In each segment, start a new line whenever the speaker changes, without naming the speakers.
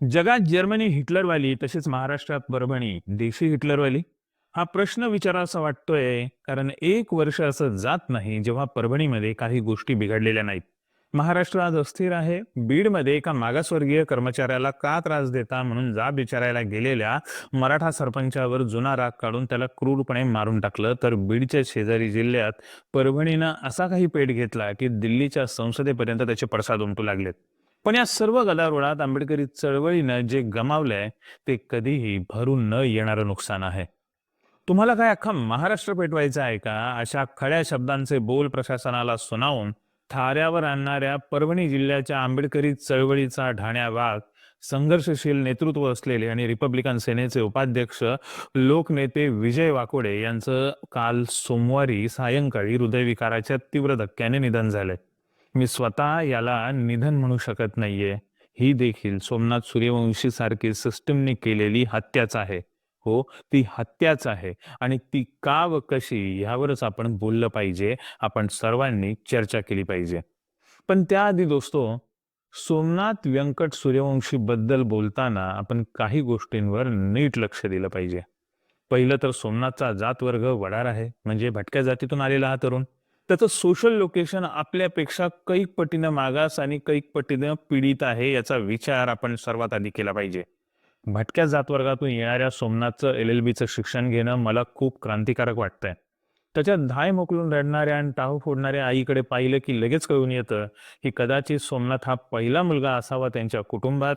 जगात जर्मनी हिटलरवाली तसेच महाराष्ट्रात परभणी देशी हिटलरवाली? हा प्रश्न विचारासा वाटतोय कारण एक वर्ष असं जात नाही जेव्हा परभणीमध्ये काही गोष्टी बिघडलेल्या नाहीत. महाराष्ट्र आज अस्थिर आहे बीडमध्ये एका मागासवर्गीय कर्मचाऱ्याला का त्रास देता म्हणून जाब विचारायला गेलेल्या मराठा सरपंचावर जुना राग काढून त्याला क्रूरपणे मारून टाकलं. तर बीडच्या शेजारी जिल्ह्यात परभणीनं असा काही पेट घेतला की दिल्लीच्या संसदेपर्यंत त्याचे पडसाद उमटू लागलेत. पण या सर्व गदारोळात आंबेडकरी चळवळीनं जे गमावलंय ते कधीही भरून न येणारं नुकसान आहे. तुम्हाला काय अख्खा महाराष्ट्र पेटवायचा आहे का? अशा खड्या शब्दांचे बोल प्रशासनाला सुनावून थाऱ्यावर आणणाऱ्या परभणी जिल्ह्याच्या आंबेडकरी चळवळीचा ढाण्या वाघ संघर्षशील नेतृत्व असलेले आणि रिपब्लिकन सेनेचे उपाध्यक्ष लोकनेते विजय वाकोडे यांचं काल सोमवारी सायंकाळी हृदयविकाराच्या तीव्र धक्क्याने निधन झालंय. मी स्वतः याला निधन म्हणू शकत नाहीये. ही देखील सोमनाथ सूर्यवंशी सारखी सिस्टमने केलेली हत्याच आहे. हो ती हत्याच आहे. आणि ती का व कशी ह्यावरच आपण बोललं पाहिजे. आपण सर्वांनी चर्चा केली पाहिजे. पण त्याआधी दोस्तो सोमनाथ व्यंकट सूर्यवंशी बद्दल बोलताना आपण काही गोष्टींवर नीट लक्ष दिलं पाहिजे. पहिलं तर सोमनाथचा जात वर्ग वडार आहे. म्हणजे भटक्या जातीतून आलेला हा तरुण. त्याचं सोशल लोकेशन आपल्यापेक्षा कैक पटीनं मागास आणि कैक पटीनं पीडित आहे याचा विचार आपण सर्वात आधी केला पाहिजे. भटक्या जातवर्गातून येणाऱ्या सोमनाथचं एल एल बीचं शिक्षण घेणं मला खूप क्रांतिकारक वाटतंय. त्याच्यात धाय मोकलून रडणाऱ्या आणि टाहू फोडणाऱ्या आईकडे पाहिलं की लगेच कळून येतं की कदाचित सोमनाथ हा पहिला मुलगा असावा त्यांच्या कुटुंबात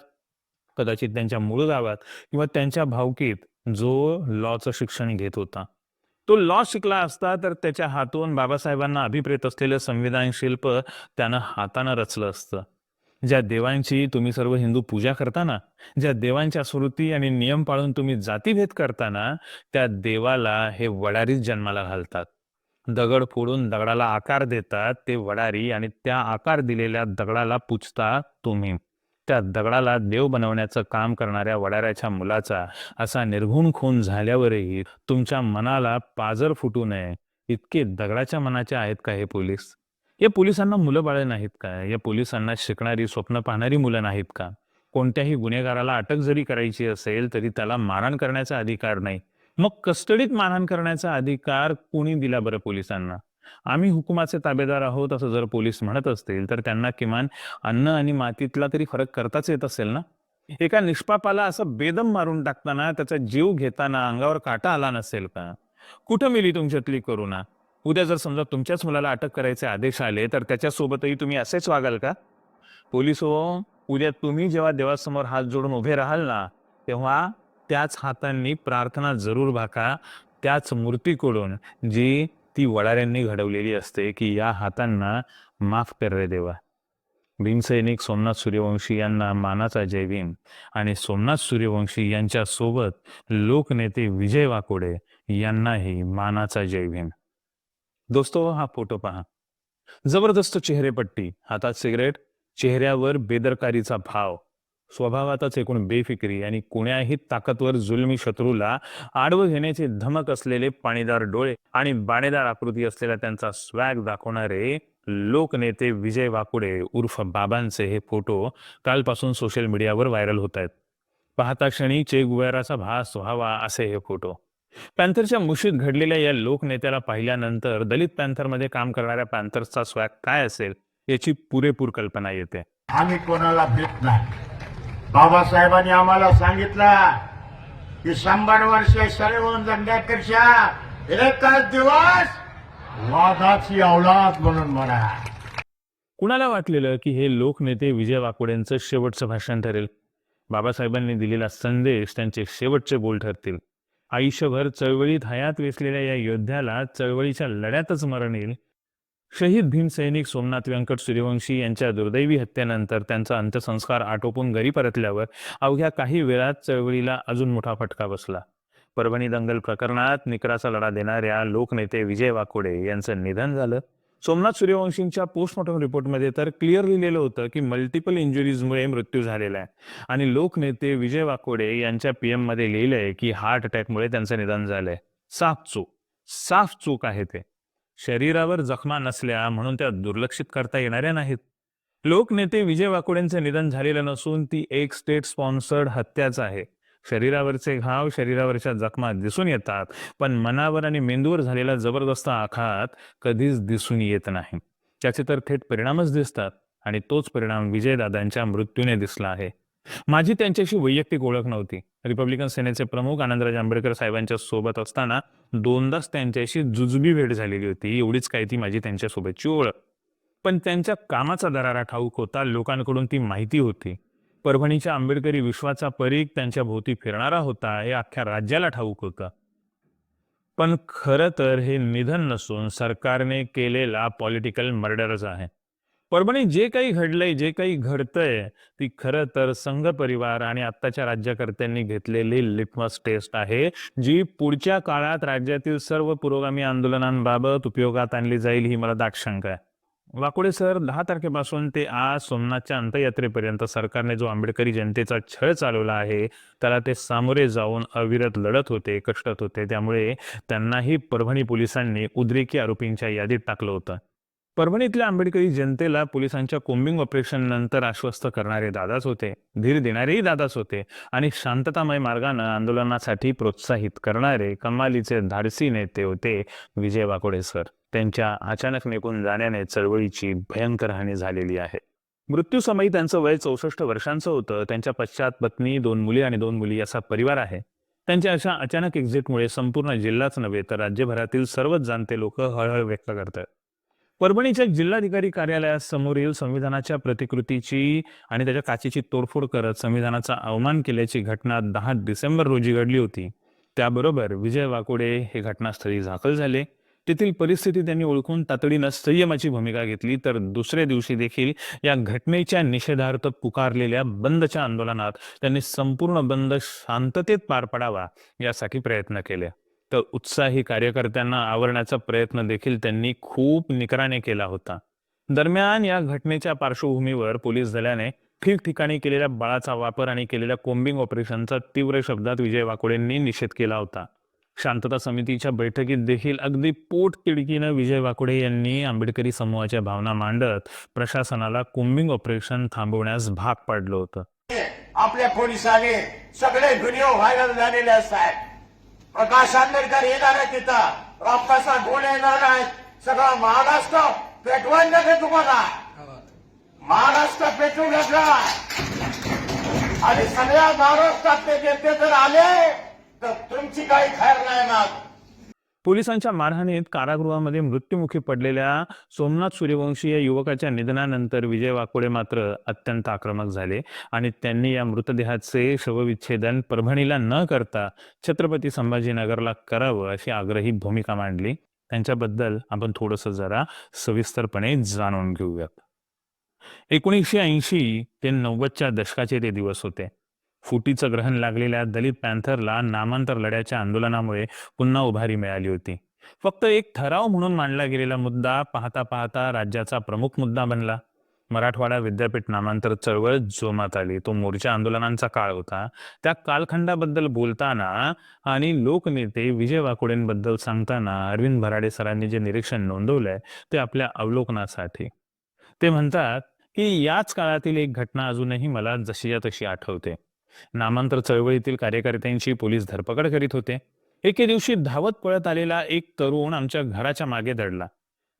कदाचित त्यांच्या मूळ गावात किंवा त्यांच्या भावकीत जो लॉचं शिक्षण घेत होता. तो लॉ शिकला असता तर त्याच्या हातून बाबासाहेबांना अभिप्रेत असलेलं संविधान शिल्प त्यानं हातानं रचलं असतं. ज्या देवांची तुम्ही सर्व हिंदू पूजा करताना ज्या देवांच्या स्मृती आणि नियम पाळून तुम्ही जातीभेद करताना त्या देवाला हे वडारीच जन्माला घालतात. दगड फोडून दगडाला आकार देतात ते वडारी आणि त्या आकार दिलेल्या दगडाला पुजता तुम्ही. त्या दगडाला देव बनवण्याचं काम करणाऱ्या वडाऱ्याच्या मुलाचा असा निर्घुण खून झाल्यावरही तुमच्या मनाला पाजर फुटू नये. इतके दगडाच्या मनाचे आहेत का हे पोलीस? या पोलिसांना मुलं बाळे नाहीत का? या पोलिसांना शिकणारी स्वप्न पाहणारी मुलं नाहीत का? कोणत्याही गुन्हेगाराला अटक जरी करायची असेल तरी त्याला मारहाण करण्याचा अधिकार नाही. मग कस्टडीत मारहाण करण्याचा अधिकार कोणी दिला बरं पोलिसांना? आम्ही हुकुमाचे ताबेदार आहोत असं जर पोलीस म्हणत असतील तर त्यांना किमान अन्न आणि मातीतला तरी फरक करताच येत असेल ना? एका निष्पापाला असं बेदम मारून टाकताना त्याचा जीव घेताना अंगावर काटा आला नसेल का? कुठं मिली तुमच्यातली करुणा? उद्या जर समजा तुमच्याच मुलाला अटक करायचे आदेश आले तर त्याच्यासोबतही तुम्ही असेच वागाल का? पोलीस हो उद्या तुम्ही जेव्हा देवासमोर हात जोडून उभे राहाल ना तेव्हा त्याच हातांनी प्रार्थना जरूर भाका त्याच मूर्तीकडून जी ती वडाऱ्यांनी घडवलेली असते की या हातांना माफ कर रे देवा. भीमसैनिक सोमनाथ सूर्यवंशी यांना मानाचा जय भीम आणि सोमनाथ सूर्यवंशी यांच्या सोबत लोकनेते विजय वाकोडे यांनाही मानाचा जय भीम. दोस्तो हा फोटो पहा. जबरदस्त चेहरेपट्टी हातात सिगरेट चेहऱ्यावर बेदरकारीचा भाव. स्वभावातच एकूण बेफिक्री आणि कुण्याही ताकदवर जुलमी शत्रूला आडवं घेण्याची धमक असलेले पाणीदार डोळे आणि बाणेदार आकृती असलेला त्यांचा स्वॅग दाखवणारे लोकनेते विजय वाकुडे उर्फ बाबांचे हे फोटो कालपासून सोशल मीडियावर व्हायरल होत आहेत पाहता क्षणी चे गुवेराचा भास व्हावा असे हे फोटो. पॅन्थरच्या मुशीत घडलेल्या या लोकनेत्याला पाहिल्यानंतर दलित पॅन्थरमध्ये काम करणाऱ्या पॅन्थर्सचा स्वॅग काय असेल याची पुरेपूर कल्पना येते.
आम्ही कोणाला भेट नाही बाबासाहेबांनी आम्हाला सांगितलं की शंभर वर्ष सर्व जगण्यापेक्षा एकच दिवस वादाची औलाद म्हणून म्हणा.
कुणाला वाटलेलं की हे लोकनेते विजय वाकोड्यांचं शेवटचं भाषण ठरेल? बाबासाहेबांनी दिलेला संदेश त्यांचे शेवटचे बोल ठरतील. आयुष्यभर चळवळीत हयात वेचलेल्या या योद्ध्याला चळवळीच्या लढ्यातच मरण येईल. शहीद भीमसैनिक सोमनाथ व्यंकट सूर्यवंशी यांच्या दुर्दैवी हत्येनंतर त्यांचा अंत्यसंस्कार आटोपून घरी परतल्यावर अवघ्या काही वेळात चळवळीला अजून मोठा फटका बसला. परभणी दंगल प्रकरणात निकराचा लढा देणाऱ्या लोकनेते विजय वाकोडे यांचं निधन झालं. सोमनाथ सूर्यवंशींच्या पोस्टमॉर्टम रिपोर्टमध्ये तर क्लिअर लिहिलेलं होतं की मल्टिपल इंजुरीजमुळे मृत्यू झालेला आहे. आणि लोकनेते विजय वाकोडे यांच्या पीएममध्ये लिहिलंय की हार्ट अटॅकमुळे त्यांचं निधन झालंय. साफ चूक. साफ चूक आहे ते. शरीरावर जखमा नसल्या म्हणून त्या दुर्लक्षित करता येणाऱ्या नाहीत. लोकनेते विजय वाकोडेंचे निधन झालेलं नसून ती एक स्टेट स्पॉन्सर्ड हत्याच आहे. शरीरावरचे घाव शरीरावरच्या जखमा दिसून येतात पण मनावर आणि मेंदूवर झालेला जबरदस्त आघात कधीच दिसून येत नाही. त्याचे तर थेट परिणामच दिसतात आणि तोच परिणाम विजयदादांच्या मृत्यूने दिसला आहे. माझी त्यांच्याशी वैयक्तिक ओळख नव्हती. रिपब्लिकन सेनेचे प्रमुख आनंदराज आंबेडकर साहेबांच्या सोबत असताना दोनदाच त्यांच्याशी जुजबी भेट झालेली होती. एवढीच काय ती माझी त्यांच्यासोबतची ओळख. पण त्यांच्या कामाचा दरारा ठाऊक होता लोकांकडून ती माहिती होती. परभणीच्या आंबेडकरी विश्वाचा परीख त्यांच्या भोवती फिरणारा होता हे अख्ख्या राज्याला ठाऊक होतं. पण खरं तर हे निधन नसून सरकारने केलेला पॉलिटिकल मर्डरच आहे. परभणी जे काही घडलंय जे काही घडतंय ती खरं तर संघ परिवार आणि आत्ताच्या राज्यकर्त्यांनी घेतलेली लिटमस टेस्ट आहे जी पुढच्या काळात राज्यातील सर्व पुरोगामी आंदोलनांबाबत उपयोगात आणली जाईल ही मला दाटशंका आहे. वाकोडे सर दहा तारखेपासून ते आज सोमनाथच्या अंत्ययात्रेपर्यंत सरकारने जो आंबेडकरी जनतेचा छळ चालवला आहे त्याला ते सामोरे जाऊन अविरत लढत होते कष्टत होते त्यामुळे त्यांनाही परभणी पोलिसांनी उद्रेकी आरोपींच्या यादीत टाकलं होतं. परभणीतल्या आंबेडकरी जनतेला पोलिसांच्या कोम्बिंग ऑपरेशन नंतर आश्वस्त करणारे दादाच होते. धीर देणारेही दादाच होते. आणि शांततामय मार्गानं आंदोलनासाठी प्रोत्साहित करणारे कमालीचे धाडसी नेते होते विजय वाकोडे सर. त्यांच्या अचानक निघून जाण्याने चळवळीची भयंकर हानी झालेली आहे. मृत्यूसमयी त्यांचं वय चौसष्ट वर्षांचं होतं. त्यांच्या पश्चात पत्नी दोन मुली आणि दोन मुली असा परिवार आहे. त्यांच्या अशा अचानक एक्झिटमुळे संपूर्ण जिल्हाच नव्हे तर राज्यभरातील सर्वच जाणते लोक हळहळ व्यक्त करतात. परभणीच्या जिल्हाधिकारी कार्यालयासमोरील संविधानाच्या प्रतिकृतीची आणि त्याच्या काचेची तोडफोड करत संविधानाचा अवमान केल्याची घटना दहा डिसेंबर रोजी घडली होती. त्याबरोबर विजय वाकोडे हे घटनास्थळी दाखल झाले. तेथील परिस्थिती त्यांनी ओळखून तातडीनं संयमाची भूमिका घेतली. तर दुसऱ्या दिवशी देखील या घटनेच्या निषेधार्थ पुकारलेल्या बंदच्या आंदोलनात त्यांनी संपूर्ण बंद शांततेत पार पडावा यासाठी प्रयत्न केले. तर उत्साही कार्यकर्त्यांना आवरण्याचा प्रयत्न देखील त्यांनी खूप निकराने केला होता. दरम्यान या घटनेच्या पार्श्वभूमीवर पोलीस दलाने ठिकठिकाणी केलेल्या बळाचा वापर आणि केलेल्या कोम्बिंग ऑपरेशनचा तीव्र शब्दात विजय वाकोडेंनी निषेध केला होता. शांतता समितीच्या बैठकीत देखील अगदी पोट तिडकीनं विजय वाकोडे यांनी आंबेडकरी समूहाच्या भावना मांडत प्रशासनाला कोम्बिंग ऑपरेशन थांबवण्यास भाग पाडलं होतं.
आपल्या पोलिसांनी सगळे व्हिडिओ व्हायरल झालेले असतात प्रकाश आंबेडकर येणार आहे तिथं. रामकासा गोळे येणार आहेत. सगळं महाराष्ट्र पेटवून नका तुम्हाला. महाराष्ट्र पेटवून घेतला. आणि सगळ्या महाराष्ट्रातले नेते जर आले तर तुमची काही खैर नाही ना
पोलिसांच्या मारहाणीत कारागृहामध्ये मृत्युमुखी पडलेल्या सोमनाथ सूर्यवंशी या युवकाच्या निधनानंतर विजय वाकोडे मात्र अत्यंत आक्रमक झाले आणि त्यांनी या मृतदेहाचे शवविच्छेदन परभणीला न करता छत्रपती संभाजीनगरला करावं अशी आग्रही भूमिका मांडली. त्यांच्याबद्दल आपण थोडंसं जरा सविस्तरपणे जाणून घेऊयात. एकोणीसशे ऐंशी ते नव्वदच्या दशकाचे ते दिवस होते. फुटीचं ग्रहण लागलेल्या दलित पॅन्थरला नामांतर लढ्याच्या आंदोलनामुळे पुन्हा उभारी मिळाली होती. फक्त एक ठराव म्हणून मांडला गेलेला मुद्दा पाहता पाहता राज्याचा प्रमुख मुद्दा बनला. मराठवाडा विद्यापीठ नामांतर चळवळ जोमात आली. तो मोर्चा आंदोलनांचा काळ होता. त्या कालखंडाबद्दल बोलताना आणि लोकनेते विजय वाकोडेंबद्दल सांगताना अरविंद भराडे सरांनी जे निरीक्षण नोंदवलंय ते आपल्या अवलोकनासाठी. ते म्हणतात की याच काळातील एक घटना अजूनही मला जशीच्या तशी आठवते. नामांतर चळवळीतील कार्यकर्त्यांची पोलीस धरपकड करीत होते. एके दिवशी धावत पळत आलेला एक तरुण आमच्या घराच्या मागे दडला.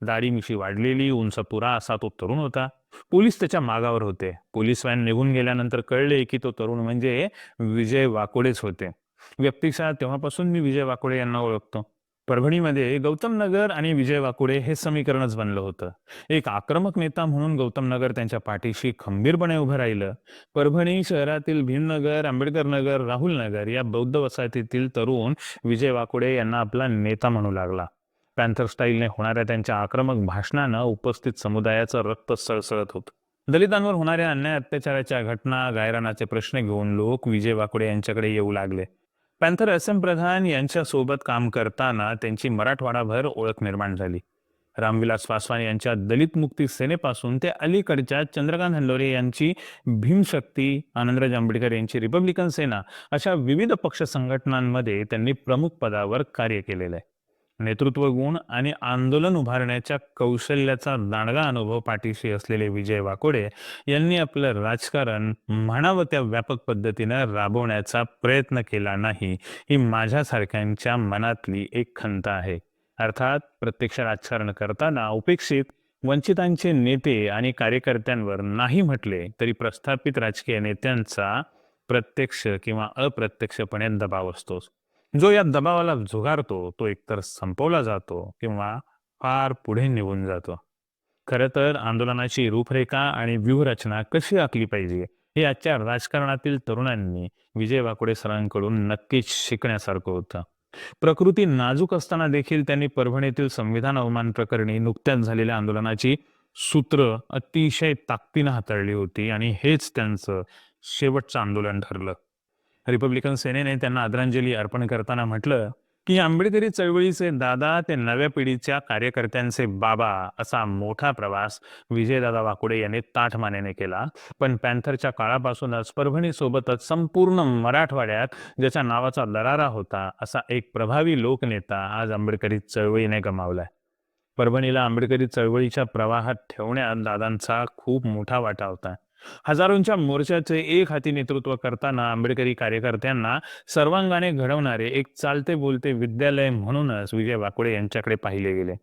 दाढी मिशी वाढलेली उंच पुरा असा तो तरुण होता. पोलीस त्याच्या मागावर होते. पोलीस व्हॅन निघून गेल्यानंतर कळले की तो तरुण म्हणजे विजय वाकोडेच होते. व्यक्तिशः तेव्हापासून मी विजय वाकोडे यांना ओळखतो. परभणीमध्ये गौतम नगर आणि विजय वाकुडे हे समीकरणच बनलं होतं. एक आक्रमक नेता म्हणून गौतम नगर त्यांच्या पाठीशी खंबीरपणे उभं राहिलं. परभणी शहरातील भीमनगर आंबेडकर नगर राहुल नगर या बौद्ध वसाहतीतील तरुण विजय वाकुडे यांना आपला नेता म्हणू लागला. पॅन्थर स्टाईलने होणाऱ्या त्यांच्या आक्रमक भाषणानं उपस्थित समुदायाचं रक्त सळसळत होतं. दलितांवर होणाऱ्या अन्याय अत्याचाराच्या घटना गायरानाचे प्रश्न घेऊन लोक विजय वाकुडे यांच्याकडे येऊ लागले. पॅन्थर एस एम प्रधान यांच्यासोबत काम करताना त्यांची मराठवाडाभर ओळख निर्माण झाली. रामविलास पासवान यांच्या दलित मुक्ती सेनेपासून ते अलीकडच्या चंद्रकांत हल्लोरे यांची भीमशक्ती आनंदराज आंबेडकर यांची रिपब्लिकन सेना अशा विविध पक्ष संघटनांमध्ये त्यांनी प्रमुख पदावर कार्य केलेलं आहे. नेतृत्व गुण आणि आंदोलन उभारण्याच्या कौशल्याचा दांडगा अनुभव पाठीशी असलेले विजय वाकोडे यांनी आपलं राजकारण म्हणावं त्या व्यापक पद्धतीनं राबवण्याचा प्रयत्न केला नाही ही माझ्यासारख्यांच्या मनातली एक खंत आहे. अर्थात प्रत्यक्ष राजकारण करताना उपेक्षित वंचितांचे नेते आणि कार्यकर्त्यांवर नाही म्हटले तरी प्रस्थापित राजकीय नेत्यांचा प्रत्यक्ष किंवा अप्रत्यक्षपणे दबाव असतोच. जो या दबावाला झुगारतो तो एकतर संपवला जातो किंवा फार पुढे निघून जातो. खरं तर आंदोलनाची रूपरेखा आणि व्यूहरचना कशी आखली पाहिजे हे आजच्या राजकारणातील तरुणांनी विजय वाकोडे सरांकडून नक्कीच शिकण्यासारखं होतं. प्रकृती नाजूक असताना देखील त्यांनी परभणीतील संविधान अवमान प्रकरणी नुकत्याच झालेल्या आंदोलनाची सूत्र अतिशय ताकदीनं हाताळली होती आणि हेच त्यांचं शेवटचं आंदोलन ठरलं. रिपब्लिकन सेनेने त्यांना आदरांजली अर्पण करताना म्हटलं की आंबेडकरी चळवळीचे दादा ते नव्या पिढीच्या कार्यकर्त्यांचे बाबा असा मोठा प्रवास विजयदादा वाकुडे यांनी ताठमानेने केला. पण पॅन्थरच्या काळापासूनच परभणी सोबतच संपूर्ण मराठवाड्यात ज्याच्या नावाचा दरारा होता असा एक प्रभावी लोकनेता आज आंबेडकरी चळवळीने गमावलाय. परभणीला आंबेडकरी चळवळीच्या प्रवाहात ठेवण्यात दादांचा खूप मोठा वाटा होता. हजारोंच्या मोर्चाचे एक हाती नेतृत्व करताना आंबेडकरी कार्यकर्त्यांना सर्वांगाने घडवणारे एक चालते बोलते विद्यालय म्हणूनच विजय वाकोडे यांच्याकडे पाहिले गेले.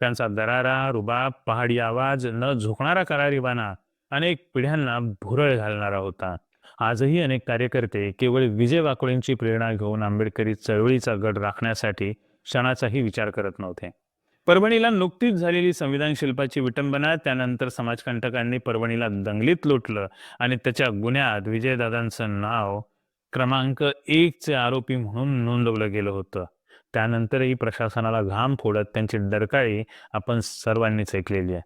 त्यांचा दरारा रुबाब पहाडी आवाज न झोकणारा करारीबाना अनेक पिढ्यांना भुरळ घालणारा होता. आजही अनेक कार्यकर्ते केवळ विजय वाकोळेंची प्रेरणा घेऊन आंबेडकरी चळवळीचा गड राखण्यासाठी क्षणाचाही विचार करत नव्हते. परभणीला नुकतीच झालेली संविधान शिल्पाची विटंबना त्यानंतर समाजकंटकांनी परभणीला दंगलीत लुटलं आणि त्याच्या गुन्ह्यात विजयदादांचं नाव क्रमांक एकचे आरोपी म्हणून नोंदवलं गेलं होतं. त्यानंतरही प्रशासनाला घाम फोडत त्यांची डरकाळी आपण सर्वांनीच ऐकलेली आहे.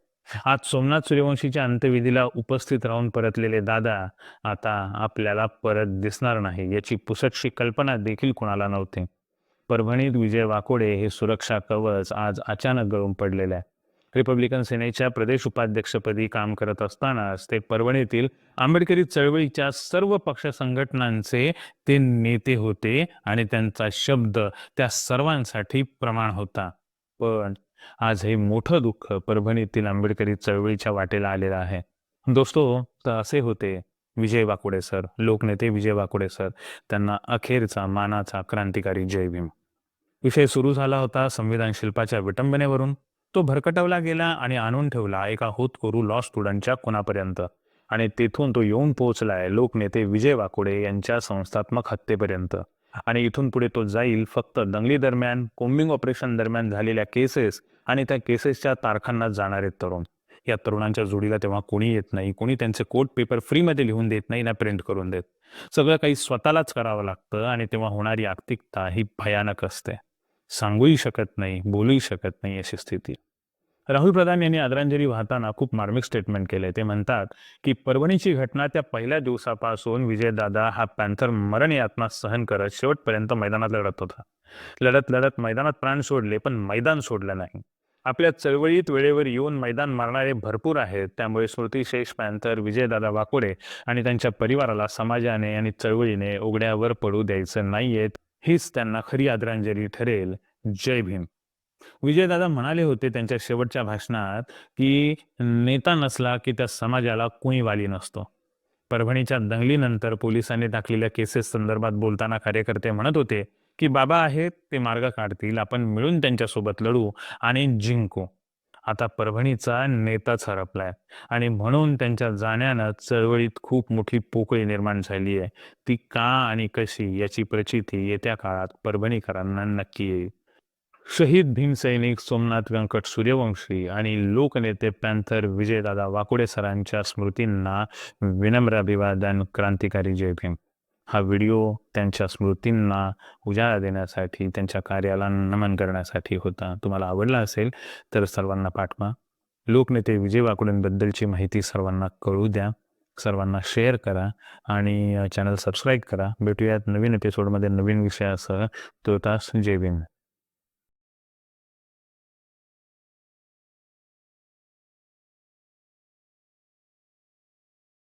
आज सोमनाथ सूर्यवंशीच्या अंत्यविधीला उपस्थित राहून परतलेले दादा आता आपल्याला परत दिसणार नाही याची पुसटशी कल्पना देखील कोणाला नव्हती. परभणीत विजय वाकोडे हे सुरक्षा कवच आज अचानक गळून पडलेले आहे रिपब्लिकन सेनेच्या प्रदेश उपाध्यक्षपदी काम करत असतानाच ते परभणीतील आंबेडकरी चळवळीच्या सर्व पक्ष संघटनांचे ते नेते होते आणि त्यांचा शब्द त्या सर्वांसाठी प्रमाण होता. पण आज हे मोठं दुःख परभणीतील आंबेडकरी चळवळीच्या वाटेला आलेलं आहे. दोस्तो तर असे होते. विजय वाकोडे सर लोकनेते विजय वाकोडे सर त्यांना अखेरचा मानाचा क्रांतिकारी जय भीम. विषय सुरू झाला होता संविधान शिल्पाच्या विटंबनेवरून. तो भरकटवला गेला आणि आणून ठेवला एका होतकरू लॉ स्टुडंटच्या कुणापर्यंत. आणि तेथून तो येऊन पोहोचलाय लोकनेते विजय वाकोडे यांच्या संस्थात्मक हत्येपर्यंत. आणि इथून पुढे तो जाईल फक्त दंगली दरम्यान कोम्बिंग ऑपरेशन दरम्यान झालेल्या केसेस आणि त्या केसेसच्या तारखांना जाणारे तरुण. या तरुणांच्या जोडीला तेव्हा कोणी येत नाही कोणी त्यांचे कोट पेपर फ्रीमध्ये लिहून देत नाही ना प्रिंट करून देत. सगळं काही स्वतःलाच करावं लागतं आणि तेव्हा होणारी आर्थिकता ही भयानक असते. सांगूही शकत नाही बोलूही शकत नाही अशी स्थिती. राहुल प्रधान यांनी आदरांजली वाहताना खूप मार्मिक स्टेटमेंट केले. ते म्हणतात की परभणीची घटना त्या पहिल्या दिवसापासून विजयदादा हा पॅन्थर मरण यातना सहन करत शेवटपर्यंत मैदानात लढत होता. लढत लढत मैदानात प्राण सोडले पण मैदान सोडलं नाही. आपल्या चळवळीत वेळेवर येऊन मैदान मारणारे भरपूर आहेत. त्यामुळे स्मृतिशेष पॅन्थर विजयदादा वाकोडे आणि त्यांच्या परिवाराला समाजाने आणि चळवळीने उघड्यावर पडू द्यायचं नाहीयेत हीच त्यांना खरी आदरांजली ठरेल. जय भीम. विजयदादा म्हणाले होते त्यांच्या शेवटच्या भाषणात की नेता नसला की त्या समाजाला कुणी वाली नसतो. परभणीच्या दंगलीनंतर पोलिसांनी टाकलेल्या केसेस संदर्भात बोलताना कार्यकर्ते म्हणत होते की बाबा आहेत ते मार्ग काढतील आपण मिळून त्यांच्यासोबत लढू आणि जिंकू. आता परभणीचा नेताच हरपलाय. आणि म्हणून त्यांच्या जाण्यानं चळवळीत खूप मोठी पोकळी निर्माण झाली आहे. ती का आणि कशी याची प्रचिती येत्या काळात परभणीकरांना नक्की येईल. शहीद भीमसैनिक सोमनाथ व्यंकट सूर्यवंशी आणि लोकनेते पॅन्थर विजयदादा वाकुडे सरांच्या स्मृतींना विनम्र अभिवादन क्रांतिकारी जय भीम. हा व्हिडिओ त्यांच्या स्मृतींना उजाळा देण्यासाठी त्यांच्या कार्याला नमन करण्यासाठी होता. तुम्हाला आवडला असेल तर सर्वांना पाठवा. लोकनेते विजय वाकुडेंबद्दलची माहिती सर्वांना कळू द्या. सर्वांना शेअर करा आणि चॅनल सबस्क्राईब करा. भेटूयात नवीन एपिसोडमध्ये नवीन विषयासह. तो तास जय भीम.